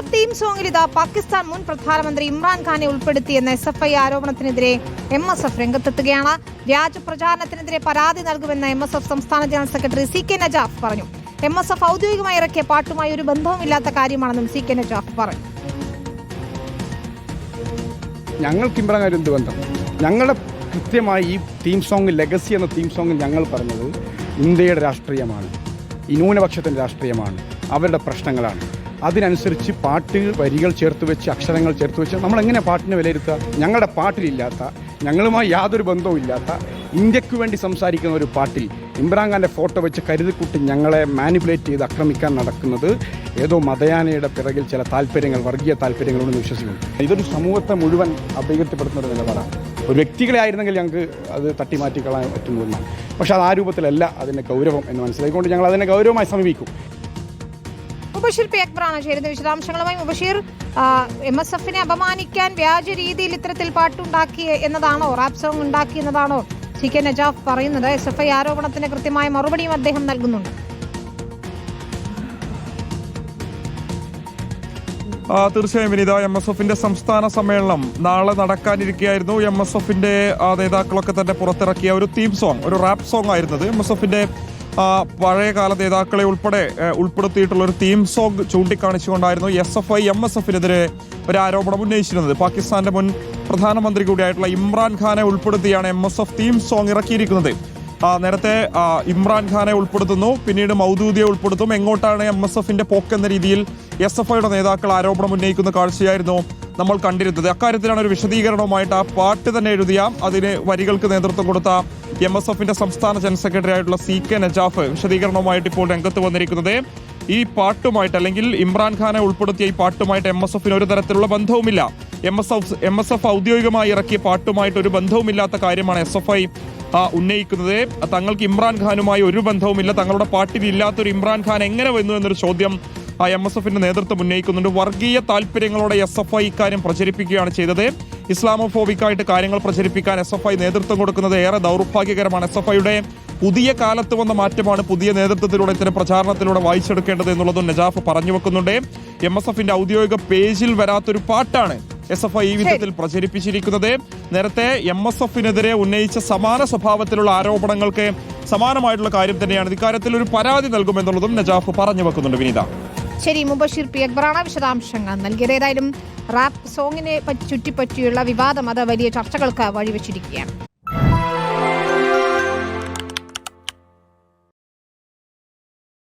F theme സോങ്ങിൽ ഇതാ പാകിസ്ഥാൻ മുൻ പ്രധാനമന്ത്രി ഇമ്രാൻഖാനെ ഉൾപ്പെടുത്തിയെന്ന എസ് എഫ് ഐ ആരോപണത്തിനെതിരെ എം എസ് എഫ് രംഗത്തെത്തുകയാണ്. വ്യാജപ്രചാരണത്തിനെതിരെ പരാതി നൽകുമെന്ന് എം എസ് എഫ് സംസ്ഥാന general secretary C K Najaf പറഞ്ഞു. എം എസ് എഫ് ഔദ്യോഗികമായി ഇറക്കിയ പാട്ടുമായി ഒരു ബന്ധവുമില്ലാത്ത കാര്യമാണെന്നും സി കെ നജാഫ് പറഞ്ഞു. ഞങ്ങൾക്ക് ഇമ്രാൻഖാൻ എന്ത് ബന്ധം? ഞങ്ങളുടെ കൃത്യമായി ഈ തീം സോങ് ലെഗസി എന്ന തീം സോങ് ഞങ്ങൾ പറഞ്ഞത് ഇന്ത്യയുടെ രാഷ്ട്രീയമാണ്. ഈ ന്യൂനപക്ഷത്തിന്റെ രാഷ്ട്രീയമാണ്. അവരുടെ പ്രശ്നങ്ങളാണ്. അതിനനുസരിച്ച് പാട്ട് വരികൾ ചേർത്ത് വെച്ച് അക്ഷരങ്ങൾ ചേർത്ത് വെച്ച് നമ്മൾ എങ്ങനെ പാട്ടിനെ വിലയിരുത്തുക? ഞങ്ങളുടെ പാട്ടിലില്ലാത്ത ഞങ്ങളുമായി യാതൊരു ബന്ധവും ഇല്ലാത്ത ഇന്ത്യയ്ക്ക് വേണ്ടി സംസാരിക്കുന്ന ഒരു പാട്ടിൽ ഇമ്രാൻഖാന്റെ ഫോട്ടോ വെച്ച് കരുതിക്കുട്ടി ഞങ്ങളെ മാനിപ്പുലേറ്റ് ചെയ്ത് ആക്രമിക്കാൻ നടക്കുന്നത് ഏതോ മതയാനയുടെ പിറകിൽ ചില താല്പര്യങ്ങൾ വർഗീയ താല്പര്യങ്ങളോട് വിശ്വസിക്കുന്നു. ഇതൊരു സമൂഹത്തെ മുഴുവൻ അപകീർത്തിപ്പെടുത്തുന്ന ഒരു നിലപാടാണ്. ഒരു വ്യക്തികളെ ആയിരുന്നെങ്കിൽ ഞങ്ങൾക്ക് അത് തട്ടിമാറ്റി കളയാൻ പറ്റുന്നതാണ് പക്ഷേ അത് ആ രൂപത്തിലല്ല അതിന്റെ ഗൗരവം എന്ന് മനസ്സിലാക്കിക്കൊണ്ട് ഞങ്ങൾ അതിനെ ഗൗരവമായി സമീപിക്കും. മുബഷീർ പി അക്ബറാണ്. ചേരുന്ന വിശദാംശങ്ങളുമായി മുബഷീർ എം എസ് എഫിനെ അപമാനിക്കാൻ വ്യാജ രീതിയിൽ ഇത്തരത്തിൽ പാട്ടുണ്ടാക്കി എന്നതാണോ? റാപ്പ് സോങ് ഉണ്ടാക്കി എന്നതാണോ? സി കെ നജാഫ് പറയുന്നത്. എസ് എഫ് ഐ ആരോപണത്തിന് കൃത്യമായ മറുപടിയും അദ്ദേഹം നൽകുന്നുണ്ട്. തീർച്ചയായും വിനീത എം എസ് എഫിന്റെ സംസ്ഥാന സമ്മേളനം നാളെ നടക്കാനിരിക്കുകയായിരുന്നു എം എസ് എഫിന്റെ നേതാക്കളൊക്കെ തന്നെ പുറത്തിറക്കിയ ഒരു തീം സോങ് ഒരു റാപ്പ് സോങ് ആയിരുന്നത് എം എസ് എഫിന്റെ പഴയകാല നേതാക്കളെ ഉൾപ്പെടെ ഉൾപ്പെടുത്തിയിട്ടുള്ള ഒരു theme song ചൂണ്ടിക്കാണിച്ചുകൊണ്ടായിരുന്നു S F I M S എഫിനെതിരെ ഒരു ആരോപണം ഉന്നയിച്ചിരുന്നത്. പാകിസ്ഥാന്റെ മുൻ പ്രധാനമന്ത്രി കൂടിയായിട്ടുള്ള ഇമ്രാൻഖാനെ ഉൾപ്പെടുത്തിയാണ് M S F theme song ഇറക്കിയിരിക്കുന്നത്. നേരത്തെ ഇമ്രാൻഖാനെ ഉൾപ്പെടുത്തുന്നു പിന്നീട് മൗദൂദിയെ ഉൾപ്പെടുത്തും. എങ്ങോട്ടാണ് എം എസ് എഫിന്റെ പോക്ക് എന്ന രീതിയിൽ എസ് എഫ് ഐയുടെ നേതാക്കൾ ആരോപണം ഉന്നയിക്കുന്ന കാഴ്ചയായിരുന്നു നമ്മൾ കണ്ടിരുന്നത്. അക്കാര്യത്തിലാണ് ഒരു വിശദീകരണവുമായിട്ട് ആ പാട്ട് തന്നെ എഴുതിയ അതിന് വരികൾക്ക് നേതൃത്വം കൊടുത്ത എം എസ് എഫിന്റെ സംസ്ഥാന ജനറൽ സെക്രട്ടറി ആയിട്ടുള്ള സി കെ നജാഫ് വിശദീകരണവുമായിട്ട് ഇപ്പോൾ രംഗത്ത് വന്നിരിക്കുന്നത്. ഈ പാട്ടുമായിട്ട് അല്ലെങ്കിൽ ഇമ്രാൻഖാനെ ഉൾപ്പെടുത്തിയ ഈ പാട്ടുമായിട്ട് എം എസ് എഫിന് ഒരു തരത്തിലുള്ള ബന്ധവുമില്ല. M S F M S F ഔദ്യോഗികമായി ഇറക്കിയ പാട്ടുമായിട്ട് ഒരു ബന്ധവുമില്ലാത്ത കാര്യമാണ് എസ് എഫ് ഐ ഉന്നയിക്കുന്നത്. തങ്ങൾക്ക് ഇമ്രാൻഖാനുമായി ഒരു ബന്ധവുമില്ല. തങ്ങളുടെ പാർട്ടിയിൽ ഇല്ലാത്തൊരു ഇമ്രാൻഖാൻ എങ്ങനെ വന്നു എന്നൊരു ചോദ്യം എം എസ് എഫിന്റെ നേതൃത്വം ഉന്നയിക്കുന്നുണ്ട്. വർഗീയ താല്പര്യങ്ങളോടെ എസ് എഫ് ഐ ഇക്കാര്യം പ്രചരിപ്പിക്കുകയാണ് ചെയ്തത്. ഇസ്ലാമോഫോബിക്കായിട്ട് കാര്യങ്ങൾ പ്രചരിപ്പിക്കാൻ എസ് എഫ് ഐ നേതൃത്വം കൊടുക്കുന്നത് ഏറെ ദൗർഭാഗ്യകരമാണ്. എസ് എഫ് ഐയുടെ പുതിയ കാലത്ത് വന്ന മാറ്റമാണ് പുതിയ നേതൃത്വത്തിലൂടെ ഇത്തരം പ്രചാരണത്തിലൂടെ വായിച്ചെടുക്കേണ്ടത് എന്നുള്ളതും നജാഫ് പറഞ്ഞു വെക്കുന്നുണ്ട്. എം എസ് എഫിന്റെ ഔദ്യോഗിക പേജിൽ വരാത്തൊരു പാട്ടാണ് എസ് എഫ് ഐ ഈ വിധത്തിൽ പ്രചരിപ്പിച്ചിരിക്കുന്നത്. നേരത്തെ എം എസ് എഫിനെതിരെ ഉന്നയിച്ച സമാന സ്വഭാവത്തിലുള്ള ആരോപണങ്ങൾക്ക് സമാനമായിട്ടുള്ള കാര്യം തന്നെയാണ്. ഇക്കാര്യത്തിൽ ഒരു പരാതി നൽകുമെന്നുള്ളതും നജാഫ് പറഞ്ഞു വെക്കുന്നുണ്ട് വിനീത. ശരി മുബഷീർ പി അക്ബറാണ് വിശദാംശങ്ങൾ നൽകിയത്. ഏതായാലും റാപ്പ് സോങ്ങിനെ പറ്റി ചുറ്റിപ്പറ്റിയുള്ള വിവാദം അത് വലിയ ചർച്ചകൾക്ക് വഴിവെച്ചിരിക്കുകയാണ്.